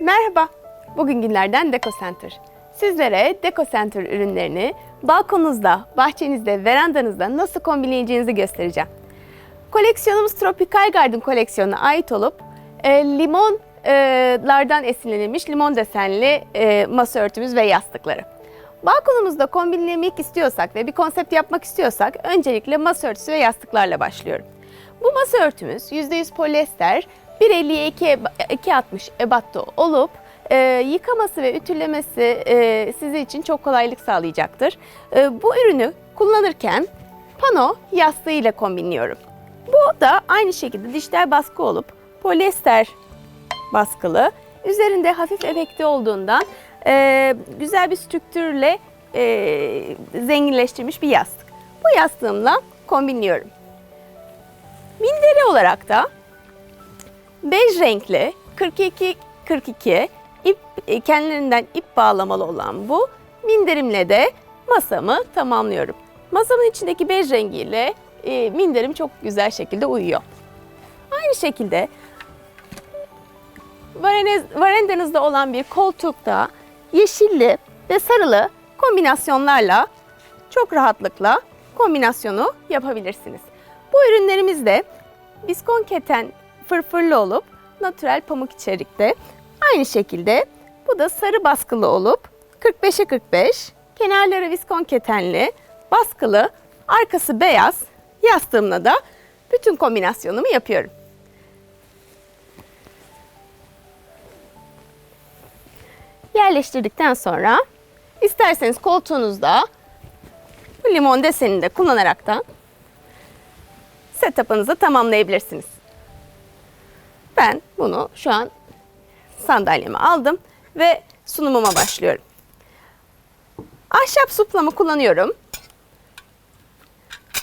Merhaba, bugün günlerden Deco Center. Sizlere Deco Center ürünlerini balkonunuzda, bahçenizde, verandanızda nasıl kombinleyeceğinizi göstereceğim. Koleksiyonumuz Tropical Garden koleksiyonuna ait olup e, limonlardan esinlenilmiş limon desenli e, masa örtümüz ve yastıkları. Balkonumuzda kombinlemek istiyorsak ve bir konsept yapmak istiyorsak öncelikle masa örtüsü ve yastıklarla başlıyorum. Bu masa örtümüz %100 polyester, 1.50'ye 2.60 ebatta olup e, yıkaması ve ütülemesi e, sizi için çok kolaylık sağlayacaktır. E, bu ürünü kullanırken pano yastığı ile kombinliyorum. Bu da aynı şekilde dijital baskı olup polyester baskılı. Üzerinde hafif emekli olduğundan e, güzel bir strüktürle e, zenginleştirilmiş bir yastık. Bu yastığımla kombinliyorum. Minderi olarak da bej renkli 42 42 ip e, kendilerinden ip bağlamalı olan bu minderimle de masamı tamamlıyorum. Masamın içindeki bej rengiyle e, minderim çok güzel şekilde uyuyor. Aynı şekilde varendanızda olan bir koltukta yeşilli ve sarılı kombinasyonlarla çok rahatlıkla kombinasyonu yapabilirsiniz. Bu ürünlerimiz de biskon keten fırfırlı olup natürel pamuk içerikte. Aynı şekilde bu da sarı baskılı olup 45'e 45, kenarları viskon ketenli, baskılı, arkası beyaz. Yastığımla da bütün kombinasyonumu yapıyorum. Yerleştirdikten sonra isterseniz koltuğunuzda limon desenini de kullanaraktan setup'ınızı tamamlayabilirsiniz. Ben bunu şu an sandalyeme aldım ve sunumuma başlıyorum. Ahşap suplamı kullanıyorum.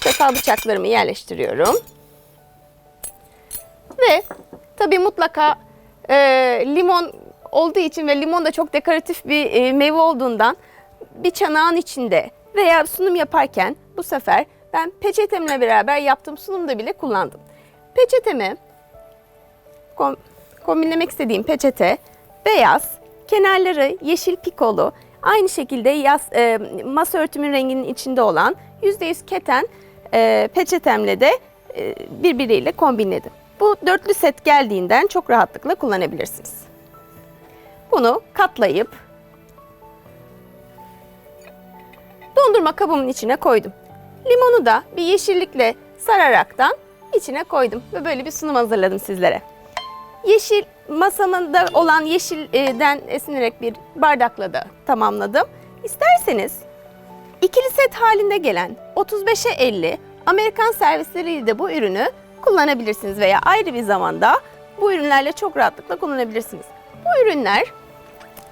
Çatal bıçaklarımı yerleştiriyorum. Ve tabii mutlaka e, limon olduğu için ve limon da çok dekoratif bir e, meyve olduğundan bir çanağın içinde veya sunum yaparken bu sefer ben peçetemle beraber yaptığım sunumda bile kullandım. Peçetemi kom- kombinlemek istediğim peçete beyaz, kenarları yeşil pikolu, aynı şekilde yaz, e, masa örtümün renginin içinde olan %100 keten e, peçetemle de e, birbiriyle kombinledim. Bu dörtlü set geldiğinden çok rahatlıkla kullanabilirsiniz. Bunu katlayıp dondurma kabımın içine koydum. Limonu da bir yeşillikle sararaktan içine koydum ve böyle bir sunum hazırladım sizlere. Yeşil masamında olan yeşilden esinerek bir bardakla da tamamladım. İsterseniz ikili set halinde gelen 35'e 50 Amerikan servisleriyle de bu ürünü kullanabilirsiniz veya ayrı bir zamanda bu ürünlerle çok rahatlıkla kullanabilirsiniz. Bu ürünler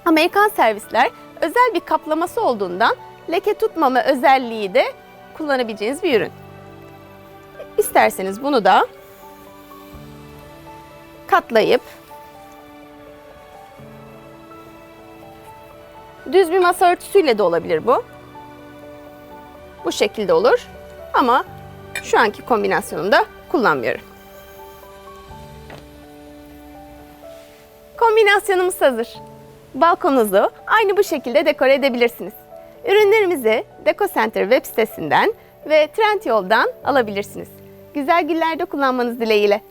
Amerikan servisler özel bir kaplaması olduğundan leke tutmama özelliği de kullanabileceğiniz bir ürün. İsterseniz bunu da katlayıp düz bir masa örtüsüyle de olabilir bu. Bu şekilde olur ama şu anki kombinasyonumda kullanmıyorum. Kombinasyonumuz hazır. Balkonunuzu aynı bu şekilde dekore edebilirsiniz. Ürünlerimizi Deco Center web sitesinden ve Trendyol'dan alabilirsiniz. Güzel günlerde kullanmanız dileğiyle.